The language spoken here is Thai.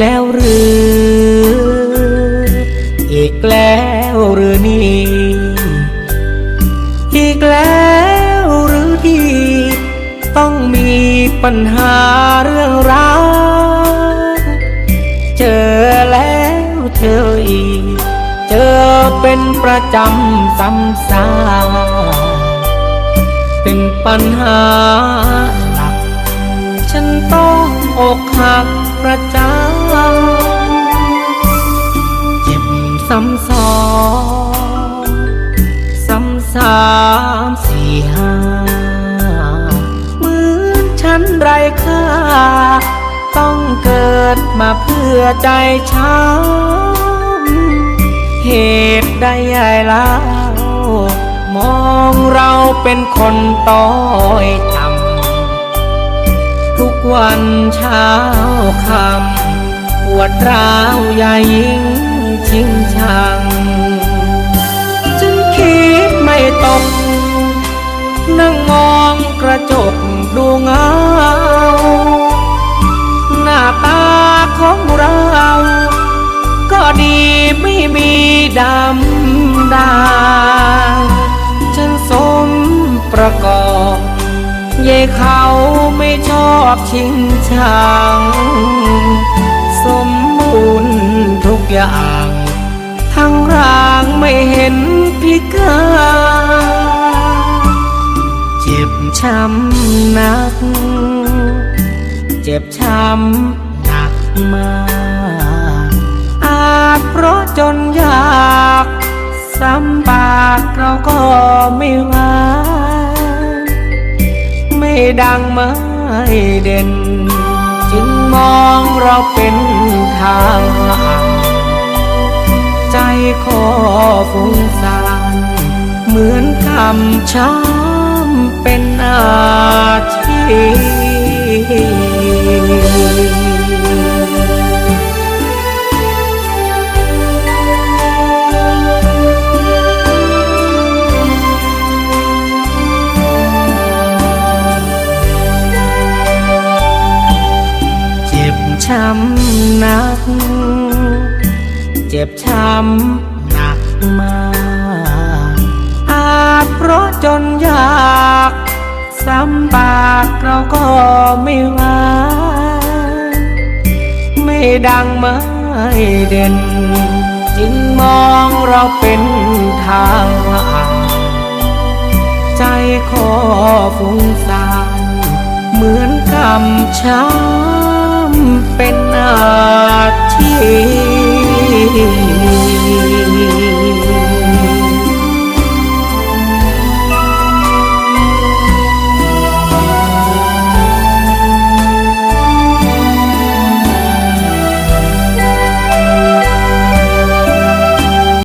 แล้วหรือ อีกแล้วหรือนี่ อีกแล้วหรือที่ ต้องมีปัญหาเรื่องราวเจอแล้วเจออีก เจอเป็นประจำซ้ำซากเป็นปัญหาหลัก ฉันต้องอกหักประจำ เจ็บซ้ำซ้อซ้ำสามสี่ห้าเหมือนฉันไรค่า ต้องเกิดมาเพื่อใจช้ำเหตุใดใหญ่เล่ามองเราเป็นคนต้อยต่ำทุกวันเช้าคำ วดร้าวใหญ่ยิ่งชิงชัง จึงคิดไม่ตก นั่งมองกระจกดูเงา หน้าตาของเรา ก็ดีไม่มีดำดาฉันสมประกอบเย่เขาไม่ชอบชิงชัง สมบูรณ์ทุกอย่าง ทั้งร่างไม่เห็นพิการเจ็บช้ำนัก เจ็บช้ำหนักมากอาจเพราะจนยากซ้ำปากเราก็ไม่ว่าไม่ดังไม่เด่น จึงมอง เราเป็นทางห่างใจขอฟุ้งซ่านเหมือนคำช้ำเป็นอาชีพ ช้ำนัก เจ็บช้ำหนักมาก อาจเพราะจนยากซ้ำปากเราก็ไม่ว่าไม่ดังไม่เด่น จึงมองเราเป็นทางห่างใจขอฟุ้งซ่านเหมือนคำช้ำเป็นอา